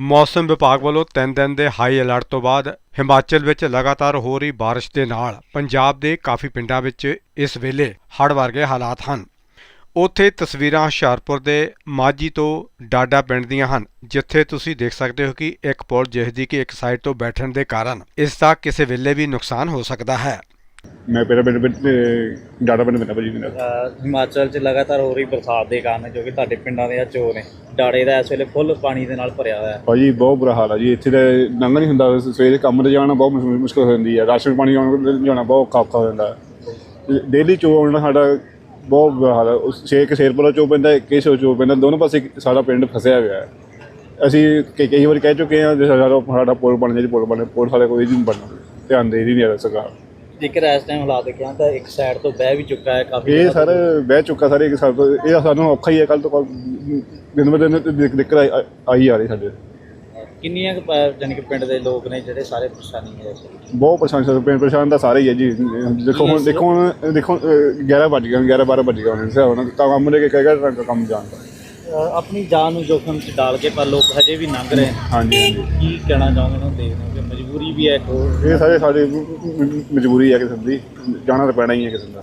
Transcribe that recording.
ਮੌਸਮ ਵਿਭਾਗ ਵੱਲੋਂ ਤਿੰਨ ਦਿਨ ਦੇ ਹਾਈ ਅਲਰਟ ਤੋਂ ਬਾਅਦ ਹਿਮਾਚਲ ਵਿੱਚ ਲਗਾਤਾਰ ਹੋ ਰਹੀ ਬਾਰਿਸ਼ ਦੇ ਨਾਲ ਪੰਜਾਬ ਦੇ ਕਾਫੀ ਪਿੰਡਾਂ ਵਿੱਚ ਇਸ ਵੇਲੇ ਹੜ੍ਹ ਵਰਗੇ ਹਾਲਾਤ ਹਨ। ਉੱਥੇ ਤਸਵੀਰਾਂ ਹੁਸ਼ਿਆਰਪੁਰ ਦੇ ਮਾਝੀ ਤੋਂ ਡਾਡਾ ਪਿੰਡ ਦੀਆਂ ਹਨ, ਜਿੱਥੇ ਤੁਸੀਂ ਦੇਖ ਸਕਦੇ ਹੋ ਕਿ ਇੱਕ ਪੁਲ ਜਿਸ ਦੀ ਕਿ ਇੱਕ ਸਾਈਡ ਤੋਂ ਬੈਠਣ ਦੇ ਕਾਰਨ ਇਸ ਦਾ ਕਿਸੇ ਵੇਲੇ ਵੀ ਨੁਕਸਾਨ ਹੋ ਸਕਦਾ ਹੈ। ਮੈਂ ਪਹਿਲਾਂ ਪਿੰਡ ਵਿੱਚ ਡਾਟਾ ਪਿੰਡ ਪੈਂਦਾ ਭਾਜੀ ਮੇਰਾ ਅਹ ਹਿਮਾਚਲ 'ਚ ਲਗਾਤਾਰ ਹੋ ਰਹੀ ਬਰਸਾਤ ਦੇ ਕਾਰਨ ਜੋ ਕਿ ਤੁਹਾਡੇ ਪਿੰਡਾਂ ਦੇ ਆ ਚੋਰ ਨੇ। ਡਾੜੇ ਦਾ ਇਸ ਵੇਲੇ ਫੁੱਲ ਪਾਣੀ ਦੇ ਨਾਲ ਭਰਿਆ ਹੋਇਆ ਹੈ। ਭਾਜੀ ਬਹੁਤ ਬੁਰਾ ਹਾਲ ਆ ਜੀ। ਇੱਥੇ ਤਾਂ ਲੰਘ ਨਹੀਂ ਹੁੰਦਾ। ਸਵੇਰੇ ਕੰਮ ਤੇ ਜਾਣਾ ਬਹੁਤ ਮੁਸ਼ਕਿਲ ਮੁਸ਼ਕਿਲ ਹੋ ਜਾਂਦੀ ਹੈ ਰਾਸ਼ਨ ਪਾਣੀ ਆਉਣ ਜਾਣਾ ਬਹੁਤ ਔਖਾ ਔਖਾ ਹੋ ਜਾਂਦਾ। ਡੇਲੀ ਚੋ ਆਉਣਾ ਸਾਡਾ ਬਹੁਤ ਬੁਰਾ ਹਾਲ ਹੈ ਉਸ ਛੇ ਕੇ ਸ਼ੇਰਪੁਰਾ ਚੋ ਪੈਂਦਾ ਇੱਕ ਹੀ ਚੋ ਪੈਂਦਾ। ਦੋਨੋਂ ਪਾਸੇ ਸਾਡਾ ਪਿੰਡ ਫਸਿਆ ਹੋਇਆ ਹੈ। ਅਸੀਂ ਕਈ ਕਈ ਵਾਰ ਕਹਿ ਚੁੱਕੇ ਹਾਂ ਜੇ ਸਾਡਾ ਸਾਡਾ ਪੁਲ ਬਣ ਜਾਏ ਪੁਲ ਬਣੇ ਪੁਲ ਸਾਡਾ ਕੋਈ ਨਹੀਂ ਬਣਨਾ। ਧਿਆਨ ਦੇ ਹੀ ਨਹੀਂ ਰਿਹਾ ਸਰਕਾਰ। ਜੇਕਰ ਇਸ ਟਾਈਮ ਹਾਲਾਤ ਦੇਖਿਆ ਤਾਂ ਇੱਕ ਸਾਈਡ ਤੋਂ ਬਹਿ ਵੀ ਚੁੱਕਾ ਹੈ ਕਾਫੀ ਇਹ ਸਰ ਤੋਂ। ਬਹਿ ਚੁੱਕਾ ਸਾਰੇ ਇੱਕ ਸਾਲ ਤੋਂ ਇਹ ਸਾਨੂੰ ਔਖਾ ਹੀ ਹੈ ਕੱਲ ਤੋਂ ਦਿਨ ਬ ਦਿਨ ਦਿੱਕ- ਦਿੱਕਤ ਆਈ ਆਈ ਆ ਰਹੀ ਸਾਡੇ ਕਿੰਨੀਆਂ ਕੁ ਪ- ਜਾਣੀ ਕਿ ਪਿੰਡ ਦੇ ਲੋਕ ਨੇ ਜਿਹੜੇ ਸਾਰੇ ਪਰੇਸ਼ਾਨੀ ਹੈ ਇਸ? ਬਹੁਤ ਪਰੇਸ਼ਾਨ ਸਰ ਪਿੰਡ ਪਰੇਸ਼ਾਨ ਤਾਂ ਸਾਰੇ ਹੀ ਹੈ ਜੀ ਦੇਖੋ ਹੁਣ ਦੇਖੋ ਹੁਣ ਦੇਖੋ ਅਹ 11 ਵੱਜ ਗਏ 11 12 ਵੱਜ ਗਏ ਹੁਣ ਇਸ ਹਿਸਾਬ ਨਾਲ ਕੰਮ ਦੇ ਕੇ ਕਹੇਗਾ ਕੰਮ ਜਾਣਦਾ ਆਪਣੀ ਜਾਨ ਨੂੰ ਜੋਖਮ 'ਚ ਡਾਲ ਕੇ ਪਰ ਲੋਕ ਹਜੇ ਵੀ ਲੰਘ ਰਹੇ ਨੇ। ਹਾਂਜੀ ਹਾਂਜੀ। ਕੀ ਕਹਿਣਾ ਚਾਹੁੰਦੇ ਨੇ ਦੇਖਦੇ ਹੋ ਕਿ ਮਜਬੂਰੀ ਵੀ ਹੈ ਇੱਕ ਹੋਰ? ਇਹ ਸਾਰੇ ਸਾਡੀ ਮਜਬੂਰੀ ਹੈ ਕਿਸੇ ਦੀ। ਜਾਣਾ ਤਾਂ ਪੈਣਾ ਹੀ ਹੈ ਕਿਸੇ ਦਾ।